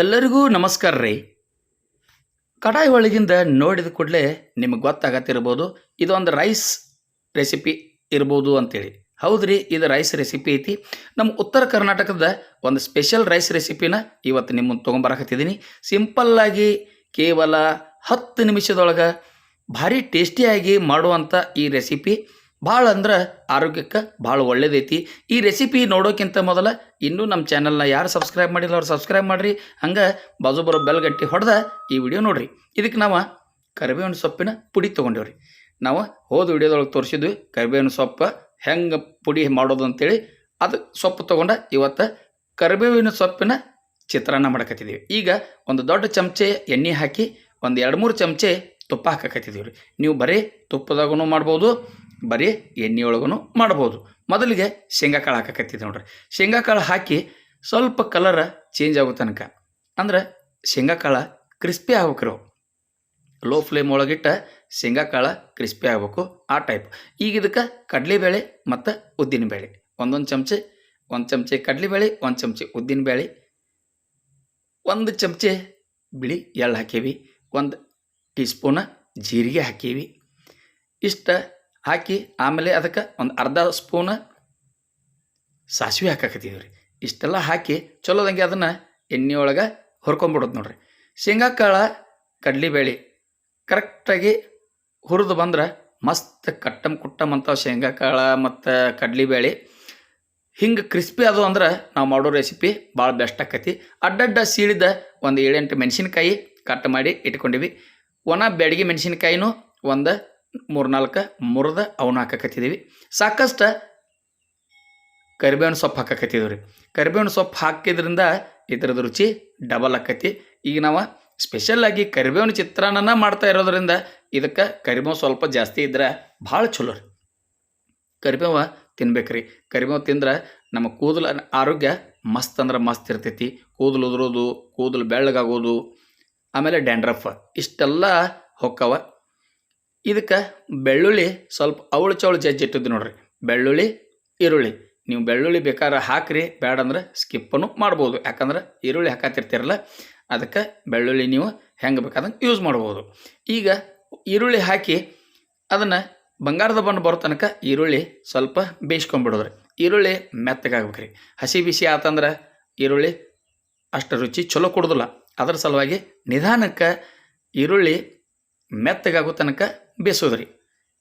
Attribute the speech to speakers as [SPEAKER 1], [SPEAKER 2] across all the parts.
[SPEAKER 1] ಎಲ್ಲರಿಗೂ ನಮಸ್ಕಾರ ರೀ. ಕಡಾಯಿ ಒಳಗಿಂದ ನೋಡಿದ ಕೂಡಲೇ ನಿಮಗೆ ಗೊತ್ತಾಗತ್ತಿರ್ಬೋದು, ಇದೊಂದು ರೈಸ್ ರೆಸಿಪಿ ಇರ್ಬೋದು ಅಂತೇಳಿ. ರೀ, ಇದು ರೈಸ್ ರೆಸಿಪಿ ಐತಿ. ನಮ್ಮ ಉತ್ತರ ಕರ್ನಾಟಕದ ಒಂದು ಸ್ಪೆಷಲ್ ರೈಸ್ ರೆಸಿಪಿನ ಇವತ್ತು ನಿಮ್ಮನ್ನು ತೊಗೊಂಬರಕತ್ತಿದ್ದೀನಿ ಸಿಂಪಲ್ಲಾಗಿ ಕೇವಲ ಹತ್ತು ನಿಮಿಷದೊಳಗೆ ಭಾರಿ ಟೇಸ್ಟಿಯಾಗಿ ಮಾಡುವಂಥ ಈ ರೆಸಿಪಿ. ಭಾಳ ಅಂದ್ರೆ ಆರೋಗ್ಯಕ್ಕೆ ಭಾಳ ಒಳ್ಳೇದೈತಿ. ಈ ರೆಸಿಪಿ ನೋಡೋಕ್ಕಿಂತ ಮೊದಲು ಇನ್ನೂ ನಮ್ಮ ಚಾನಲ್ನ ಯಾರು ಸಬ್ಸ್ಕ್ರೈಬ್ ಮಾಡಿಲ್ಲ ಅವ್ರು ಸಬ್ಸ್ಕ್ರೈಬ್ ಮಾಡಿರಿ. ಹಂಗೆ ಬಾಜು ಬರೋ ಬೆಲ್ ಗಟ್ಟಿ ಹೊಡೆದ ಈ ವಿಡಿಯೋ ನೋಡಿರಿ. ಇದಕ್ಕೆ ನಾವು ಕರಿಬೇವಿನ ಸೊಪ್ಪಿನ ಪುಡಿ ತೊಗೊಂಡೇವ್ರಿ. ನಾವು ಹೋದ ವಿಡಿಯೋದೊಳಗೆ ತೋರಿಸಿದ್ವಿ ಕರಿಬೇವಿನ ಸೊಪ್ಪು ಹೆಂಗೆ ಪುಡಿ ಮಾಡೋದು ಅಂತೇಳಿ ಅದು ಸೊಪ್ಪು ತೊಗೊಂಡ ಇವತ್ತು ಕರಿಬೇವಿನ ಸೊಪ್ಪಿನ ಚಿತ್ರಾನ್ನ ಮಾಡಕತ್ತಿದ್ದೀವಿ ಈಗ ಒಂದು ದೊಡ್ಡ ಚಮಚೆ ಎಣ್ಣೆ ಹಾಕಿ ಒಂದು ಎರಡು ಮೂರು ಚಮಚೆ ತುಪ್ಪ ಹಾಕಕತ್ತಿದ್ದೀವಿ ರೀ ನೀವು ಬರೀ ತುಪ್ಪದಾಗೂ ಮಾಡ್ಬೋದು. ಬರೀ ಎಣ್ಣೆಯೊಳಗೂ ಮಾಡ್ಬೋದು ಮೊದಲಿಗೆ ಶೇಂಗಾಕಾಳು ಹಾಕಕತ್ತಿದ್ದೆ ನೋಡ್ರಿ. ಶೇಂಗಾಕಾಳು ಹಾಕಿ ಸ್ವಲ್ಪ ಕಲರ್ ಚೇಂಜ್ ಆಗೋ ತನಕ, ಅಂದ್ರೆ ಶೇಂಗಾಕಾಳು ಕ್ರಿಸ್ಪಿ ಆಗ್ಬೇಕ್ರಿ ಅವು. ಲೋ ಫ್ಲೇಮ್ ಒಳಗಿಟ್ಟ ಶೇಂಗಾಕಾಳು ಕ್ರಿಸ್ಪಿ ಆಗಬೇಕು ಆ ಟೈಪ್ ಈಗ ಇದಕ್ಕೆ ಕಡಲೆಬೇಳೆ ಮತ್ತು ಉದ್ದಿನಬೇಳೆ ಒಂದೊಂದು ಚಮಚೆ, ಒಂದು ಚಮಚೆ ಕಡಲೆಬೇಳೆ ಒಂದು ಚಮಚೆ ಉದ್ದಿನಬೇಳೆ ಒಂದು ಚಮಚೆ ಬಿಳಿ ಎಳ್ಳು ಹಾಕೀವಿ. ಒಂದು ಟೀ ಸ್ಪೂನ ಜೀರಿಗೆ ಹಾಕೀವಿ. ಇಷ್ಟ ಹಾಕಿ ಆಮೇಲೆ ಅದಕ್ಕೆ ಒಂದು ಅರ್ಧ ಸ್ಪೂನ ಸಾಸಿವೆ ಹಾಕಕತ್ತೀವಿ ರೀ ಇಷ್ಟೆಲ್ಲ ಹಾಕಿ ಚಲೋದಂಗೆ ಅದನ್ನು ಎಣ್ಣೆ ಒಳಗೆ ಹುರ್ಕೊಂಬಿಡೋದು ನೋಡ್ರಿ. ಶೇಂಗಾ, ಕಾಳು, ಕಡ್ಲಿಬೇಳೆ ಕರೆಕ್ಟಾಗಿ ಹುರಿದು ಬಂದ್ರೆ ಮಸ್ತ್ ಕಟ್ಟಮ್ ಕುಟ್ಟಮ್ ಅಂತಾವ ಶೇಂಗಾ, ಕಾಳು ಮತ್ತು ಕಡ್ಲಿಬೇಳೆ. ಹಿಂಗೆ ಕ್ರಿಸ್ಪಿ ಅದು ಅಂದ್ರೆ ನಾವು ಮಾಡೋ ರೆಸಿಪಿ ಭಾಳ ಬೆಸ್ಟ್ ಆಕತಿ. ಅಡ್ಡಡ್ಡ ಸೀಳಿದ ಒಂದು ಏಳೆಂಟು ಮೆಣಸಿನ್ಕಾಯಿ ಕಟ್ ಮಾಡಿ ಇಟ್ಕೊಂಡಿವಿ. ಒಣ ಬೆಡಗಿ ಮೆಣಸಿನ್ಕಾಯಿನೂ ಒಂದು ಮೂರ್ನಾಲ್ಕು, ಮುರಿದ ಅವನ್ನ ಹಾಕಕತ್ತಿದ್ದೀವಿ ಸಾಕಷ್ಟು ಕರಿಬೇವಿನ ಸೊಪ್ಪು ಹಾಕಕತ್ತಿದ್ದೀವಿ ರೀ. ಕರಿಬೇವಿನ ಸೊಪ್ಪು ಹಾಕಿದ್ರಿಂದ ಇದ್ರದ್ದು ರುಚಿ ಡಬಲ್ ಆಕತಿ. ಈಗ ನಾವು ಸ್ಪೆಷಲ್ಲಾಗಿ ಕರಿಬೇವಿನ ಚಿತ್ರಾನ್ನ ಮಾಡ್ತಾ ಇರೋದ್ರಿಂದ ಇದಕ್ಕೆ ಕರಿಬೇವು ಸ್ವಲ್ಪ ಜಾಸ್ತಿ ಇದ್ರೆ ಭಾಳ ಚಲೋ ರೀ. ಕರಿಬೇವು ತಿನ್ಬೇಕ್ರಿ ಕರಿಬೇವು ತಿಂದ್ರೆ ನಮ್ಮ ಕೂದಲು ಆರೋಗ್ಯ ಮಸ್ತ್ ಅಂದ್ರೆ ಮಸ್ತ್ ಇರ್ತೈತಿ. ಕೂದಲು ಉದುರೋದು, ಕೂದಲು ಬೆಳ್ಳಗಾಗೋದು, ಆಮೇಲೆ ಡ್ಯಾಂಡ್ರಫ್ ಇಷ್ಟೆಲ್ಲ ಹೊಕ್ಕವ. ಇದಕ್ಕೆ ಬೆಳ್ಳುಳ್ಳಿ ಸ್ವಲ್ಪ ಅವಳು ಜಜ್ಜಿ ಜಜ್ಜಿಟ್ಟಿದ್ದು ನೋಡ್ರಿ. ಬೆಳ್ಳುಳ್ಳಿ, ಈರುಳ್ಳಿ. ನೀವು ಬೆಳ್ಳುಳ್ಳಿ ಬೇಕಾದ್ರೆ ಹಾಕ್ರಿ ಬೇಡಂದ್ರೆ ಸ್ಕಿಪ್ಪನ್ನು ಮಾಡ್ಬೋದು. ಯಾಕಂದ್ರೆ ಈರುಳ್ಳಿ ಹಾಕತ್ತಿರ್ತೀರಲ್ಲ, ಅದಕ್ಕೆ ಬೆಳ್ಳುಳ್ಳಿ ನೀವು ಹೆಂಗೆ ಬೇಕಾದಂಗೆ ಯೂಸ್ ಮಾಡ್ಬೋದು. ಈಗ ಈರುಳ್ಳಿ ಹಾಕಿ ಅದನ್ನು ಬಂಗಾರದ ಬಣ್ಣ ಬರೋ ತನಕ ಈರುಳ್ಳಿ ಸ್ವಲ್ಪ ಬೇಯಿಸ್ಕೊಂಬಿಡೋದ್ರಿ ಈರುಳ್ಳಿ ಮೆತ್ತಗಾಗ್ಬೇಕ್ರಿ ಹಸಿ ಬಿಸಿ ಆತಂದ್ರೆ ಈರುಳ್ಳಿ ಅಷ್ಟು ರುಚಿ ಚಲೋ ಕೊಡೋದಿಲ್ಲ. ಅದರ ಸಲುವಾಗಿ ನಿಧಾನಕ್ಕೆ ಈರುಳ್ಳಿ ಮೆತ್ತಗಾಗೋ ತನಕ ಬೇಯಿಸೋದ್ರಿ.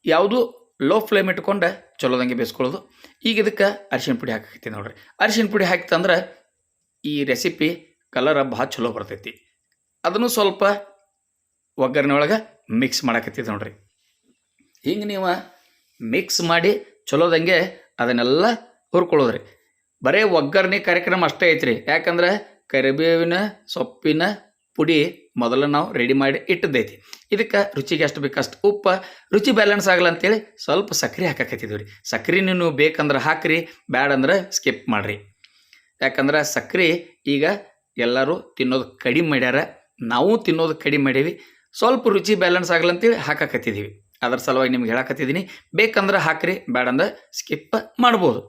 [SPEAKER 1] ಯಾವುದು ಲೋ ಫ್ಲೇಮ್ ಇಟ್ಕೊಂಡು ಚಲೋದಂಗೆ ಬೇಯಿಸ್ಕೊಳ್ಳೋದು. ಈಗ ಇದಕ್ಕೆ ಅರಿಶಿನ ಪುಡಿ ಹಾಕಿ ನೋಡ್ರಿ. ಅರಿಶಿನ ಪುಡಿ ಹಾಕಿತಂದ್ರೆ ಈ ರೆಸಿಪಿ ಕಲರ್ ಭಾಳ ಚಲೋ ಬರ್ತೈತಿ. ಅದನ್ನು ಸ್ವಲ್ಪ ಒಗ್ಗರಣೆ ಒಳಗೆ ಮಿಕ್ಸ್ ಮಾಡಕತ್ತಿದ್ದು ನೋಡ್ರಿ. ಹಿಂಗೆ ನೀವು ಮಿಕ್ಸ್ ಮಾಡಿ ಚಲೋದಂಗೆ ಅದನ್ನೆಲ್ಲ ಹುರ್ಕೊಳ್ಳೋದ್ರಿ. ಬರೀ ಒಗ್ಗರಣೆ ಕಾರ್ಯಕ್ರಮ ಅಷ್ಟೇ ಐತ್ರಿ. ಯಾಕಂದ್ರೆ ಕರಿಬೇವಿನ ಸೊಪ್ಪಿನ ಪುಡಿ ಮೊದಲು ನಾವು ರೆಡಿ ಮಾಡಿ ಇಟ್ಟದ್ದೈತಿ. ಇದಕ್ಕೆ ರುಚಿಗೆ ಎಷ್ಟು ಬೇಕಷ್ಟು ಉಪ್ಪು, ರುಚಿ ಬ್ಯಾಲೆನ್ಸ್ ಆಗಲ್ಲ ಅಂತೇಳಿ ಸ್ವಲ್ಪ ಸಕ್ಕರೆ ಹಾಕಕತ್ತಿದ್ದೀವಿ ರೀ. ಸಕ್ಕರೆ ನೀವು ಬೇಕಂದ್ರೆ ಹಾಕ್ರಿ ಬ್ಯಾಡಂದ್ರೆ ಸ್ಕಿಪ್ ಮಾಡಿರಿ. ಯಾಕಂದ್ರೆ ಸಕ್ಕರೆ ಈಗ ಎಲ್ಲರೂ ತಿನ್ನೋದು ಕಡಿಮೆ ಮಾಡ್ಯಾರ, ನಾವು ತಿನ್ನೋದು ಕಡಿಮೆ ಮಾಡೀವಿ. ಸ್ವಲ್ಪ ರುಚಿ ಬ್ಯಾಲೆನ್ಸ್ ಆಗಲ್ಲ ಅಂತೇಳಿ ಹಾಕಕತ್ತಿದ್ದೀವಿ ಅದ್ರ ಸಲುವಾಗಿ ನಿಮ್ಗೆ ಹೇಳಕತ್ತಿದ್ದೀನಿ, ಬೇಕಂದ್ರೆ ಹಾಕ್ರಿ ಬ್ಯಾಡಂದ್ರೆ ಸ್ಕಿಪ್ ಮಾಡ್ಬೋದು.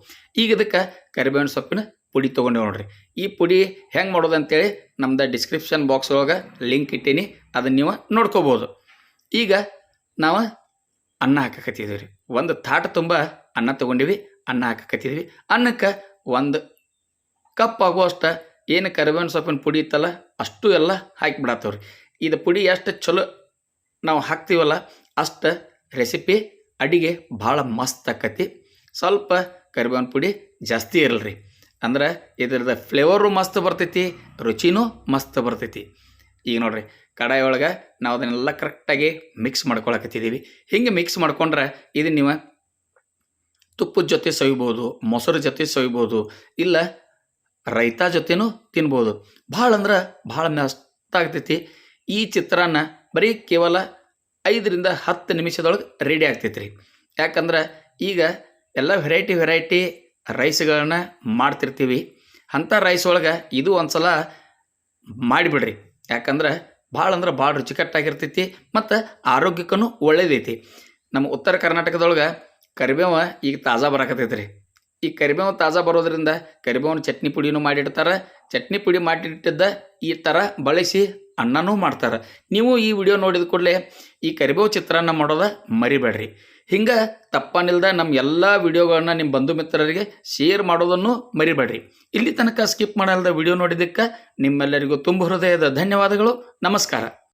[SPEAKER 1] ಈಗ ಇದಕ್ಕೆ ಕರಿಬೇವಿನ ಸೊಪ್ಪಿನ ಪುಡಿ ತೊಗೊಂಡೇವೆ ನೋಡ್ರಿ. ಈ ಪುಡಿ ಹೆಂಗೆ ಮಾಡೋದು ಅಂತೇಳಿ ನಮ್ದು ಡಿಸ್ಕ್ರಿಪ್ಷನ್ ಬಾಕ್ಸ್ ಒಳಗೆ ಲಿಂಕ್ ಇಟ್ಟೀನಿ, ಅದನ್ನು ನೀವು ನೋಡ್ಕೋಬೋದು. ಈಗ ನಾವು ಅನ್ನ ಹಾಕಕತ್ತಿದ್ದೀವಿ ರೀ ಒಂದು ತಾಟ ತುಂಬ ಅನ್ನ ತೊಗೊಂಡಿವಿ, ಅನ್ನ ಹಾಕಕತ್ತಿದ್ವಿ. ಅನ್ನಕ್ಕೆ ಒಂದು ಕಪ್ ಆಗುವಷ್ಟು ಏನು ಕರಿಬೇವಿನ ಸೊಪ್ಪಿನ ಪುಡಿ ಇತ್ತಲ್ಲ, ಅಷ್ಟು ಎಲ್ಲ ಹಾಕಿಬಿಡತ್ತವ್ರಿ ಇದು ಪುಡಿ ಎಷ್ಟು ಚಲೋ ನಾವು ಹಾಕ್ತೀವಲ್ಲ, ಅಷ್ಟು ರೆಸಿಪಿ ಅಡಿಗೆ ಭಾಳ ಮಸ್ತ್ ಆಕತಿ. ಸ್ವಲ್ಪ ಕರಿಬೇವಿನ ಪುಡಿ ಜಾಸ್ತಿ ಇರಲ್ರಿ. ಅಂದ್ರೆ ಇದ್ರದ್ದು ಫ್ಲೇವರು ಮಸ್ತ್ ಬರ್ತೈತಿ, ರುಚಿನೂ ಮಸ್ತ್ ಬರ್ತೈತಿ. ಈಗ ನೋಡ್ರಿ, ಕಡಾಯಿ ಒಳಗೆ ನಾವು ಅದನ್ನೆಲ್ಲ ಕರೆಕ್ಟಾಗಿ ಮಿಕ್ಸ್ ಮಾಡ್ಕೊಳಕತ್ತಿದ್ದೀವಿ. ಹಿಂಗೆ ಮಿಕ್ಸ್ ಮಾಡ್ಕೊಂಡ್ರೆ ಇದು ನೀವು ತುಪ್ಪದ ಜೊತೆ ಸವಿಬೋದು, ಮೊಸರು ಜೊತೆ ಸವಿಬೋದು, ಇಲ್ಲ ರೈತ ಜೊತೆನೂ ತಿನ್ಬೋದು. ಭಾಳ ಅಂದ್ರೆ ಭಾಳ ಮಸ್ತಾಗ್ತೈತಿ ಈ ಚಿತ್ರಾನ್ನ ಬರೀ ಕೇವಲ ಐದರಿಂದ ಹತ್ತು ನಿಮಿಷದೊಳಗೆ ರೆಡಿ ಆಗ್ತೈತಿ ರೀ ಯಾಕಂದ್ರೆ ಈಗ ಎಲ್ಲ ವೆರೈಟಿ ವೆರೈಟಿ ರೈಸ್ಗಳನ್ನ ಮಾಡ್ತಿರ್ತೀವಿ. ಅಂಥ ರೈಸ್ ಒಳಗೆ ಇದು ಒಂದು ಸಲ ಮಾಡಿಬಿಡ್ರಿ. ಯಾಕಂದ್ರೆ ಭಾಳ ಅಂದ್ರೆ ಭಾಳ ರುಚಿಕಟ್ಟಾಗಿರ್ತೈತಿ ಮತ್ತು ಆರೋಗ್ಯಕ್ಕೂ ಒಳ್ಳೇದೈತಿ. ನಮ್ಮ ಉತ್ತರ ಕರ್ನಾಟಕದೊಳಗೆ ಕರಿಬೇವ ಈಗ ತಾಜಾ ಬರಕತ್ತೈತೆ ರೀ ಈ ಕರಿಬೇವು ತಾಜಾ ಬರೋದ್ರಿಂದ ಕರಿಬೇವನ ಚಟ್ನಿ ಪುಡಿನೂ ಮಾಡಿಡ್ತಾರೆ. ಚಟ್ನಿ ಪುಡಿ ಮಾಡಿಟ್ಟಿದ್ದ ಈ ಥರ ಬಳಸಿ ಅನ್ನನೂ ಮಾಡ್ತಾರೆ. ನೀವು ಈ ವಿಡಿಯೋ ನೋಡಿದ ಕೂಡಲೇ ಈ ಕರಿಬೇವು ಚಿತ್ರಾನ್ನ ಮಾಡೋದ ಮರಿಬೇಡ್ರಿ. ಹಿಂಗೆ ತಪ್ಪನಿಲ್ದ ನಮ್ಮ ಎಲ್ಲ ವಿಡಿಯೋಗಳನ್ನ ನಿಮ್ಮ ಬಂಧು ಮಿತ್ರರಿಗೆ ಶೇರ್ ಮಾಡೋದನ್ನು ಮರಿಬೇಡ್ರಿ. ಇಲ್ಲಿ ತನಕ ಸ್ಕಿಪ್ ಮಾಡಲ್ದ ವಿಡಿಯೋ ನೋಡಿದ್ದಕ್ಕೆ ನಿಮ್ಮೆಲ್ಲರಿಗೂ ತುಂಬ ಹೃದಯದ ಧನ್ಯವಾದಗಳು. ನಮಸ್ಕಾರ.